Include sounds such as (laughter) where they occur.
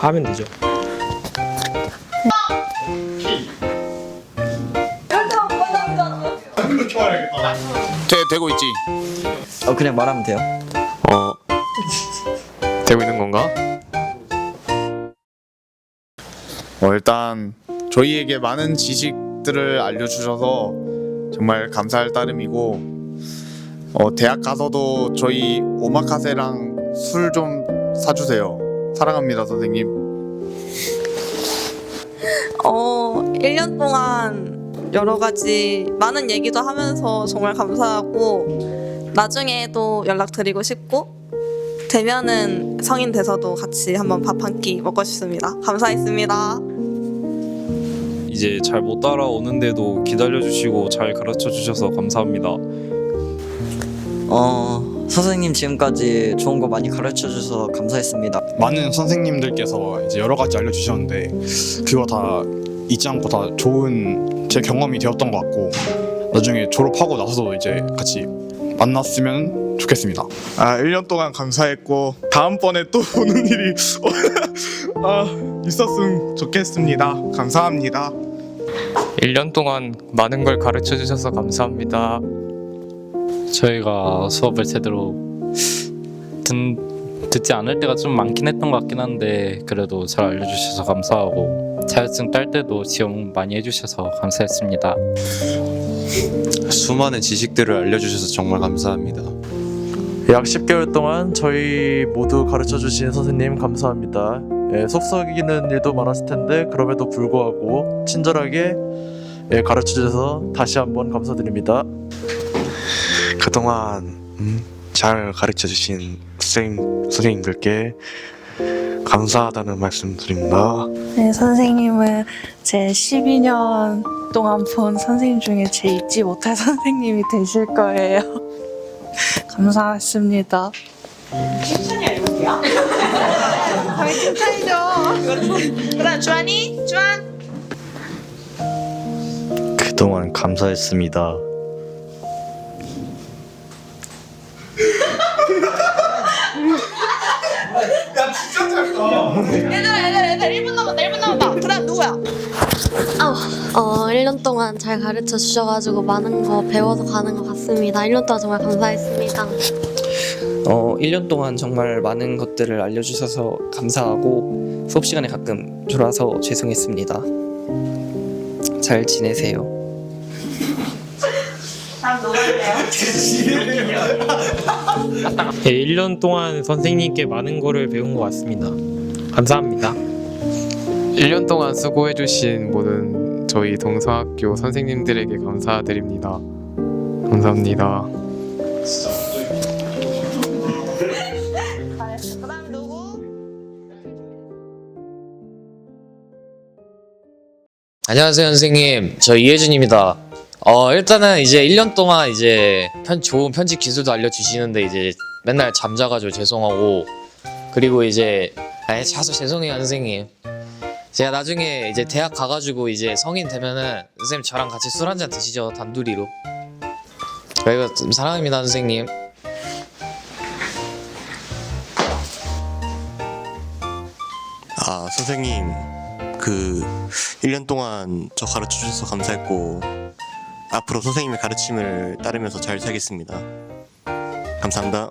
하면 되죠. 돼, 되고 있지. 어 그냥 말하면 돼요. 어 되고 있는 건가? 어, 일단 저희에게 많은 지식들을 알려주셔서 정말 감사할 따름이고 어, 대학 가서도 저희 오마카세랑 술 좀 사주세요. 사랑합니다 선생님. 어, 1년 동안 여러 가지 많은 얘기도 하면서 정말 감사하고 나중에도 연락드리고 싶고 되면은 성인 돼서도 같이 한번 밥 한 끼 먹고 싶습니다. 감사했습니다. 이제 잘 못 따라오는데도 기다려주시고 잘 가르쳐 주셔서 감사합니다. 어 선생님 지금까지 좋은 거 많이 가르쳐 주셔서 감사했습니다. 많은 선생님들께서 이제 여러 가지 알려주셨는데 그거 다 잊지 않고 다 좋은 제 경험이 되었던 것 같고 나중에 졸업하고 나서도 이제 같이 만났으면 좋겠습니다. 아 1년 동안 감사했고 다음번에 또 (laughs) 오는 일이 (laughs) 아, 있었으면 좋겠습니다. 감사합니다. 1년 동안 많은 걸 가르쳐 주셔서 감사합니다. 저희가 수업을 제대로 듣, 듣지 않을 때가 좀 많긴 했던 것 같긴 한데 그래도 잘 알려주셔서 감사하고 자격증 딸 때도 지원 많이 해주셔서 감사했습니다. 수많은 지식들을 알려주셔서 정말 감사합니다. 약 10개월 동안 저희 모두 가르쳐 주신 선생님 감사합니다. 예, 속썩이는 일도 많았을 텐데 그럼에도 불구하고 친절하게 예, 가르쳐 주셔서 다시 한번 감사드립니다. 그동안 음, 잘 가르쳐 주신 선생님, 선생님들께 감사하다는 말씀 드립니다. 네, 선생님은 제 12년 동안 본 선생님 중에 제 잊지 못할 (laughs) 선생님이 되실 거예요. (laughs) 감사했습니다. (laughs) 그다음 주한이 주한 그동안 감사했습니다. 얘들아 얘들아 얘들아 1분 남았다 1분 남았다. 그다음 누구야? 어, 1년 동안 잘 가르쳐 주셔가지고 많은 거 배워서 가는 것 같습니다. 1년 동안 정말 감사했습니다. 어, 1년 동안 정말 많은 것들을 알려주셔서 감사하고 수업 시간에 가끔 졸아서 죄송했습니다. 잘 지내세요. 다음? 네, 1년 동안 선생님께 많은 거를 배운 것 같습니다. 감사합니다. 1년 동안 수고해 주신 모든 저희 동서학교 선생님들에게 감사드립니다. 감사합니다. 안녕하세요 선생님. 저 이혜준입니다. 어 일단은 이제 1년 동안 이제 편, 좋은 편집 기술도 알려주시는데 이제 맨날 잠자가지고 죄송하고 그리고 이제 아예 자서 죄송해요 선생님. 제가 나중에 이제 대학 가가지고 이제 성인 되면은 선생님 저랑 같이 술 한잔 드시죠 단둘이로. 그리고 좀 사랑합니다 선생님. 아, 선생님, 그 1년 동안 저 가르쳐 주셔서 감사했고 앞으로 선생님의 가르침을 따르면서 잘 살겠습니다. 감사합니다.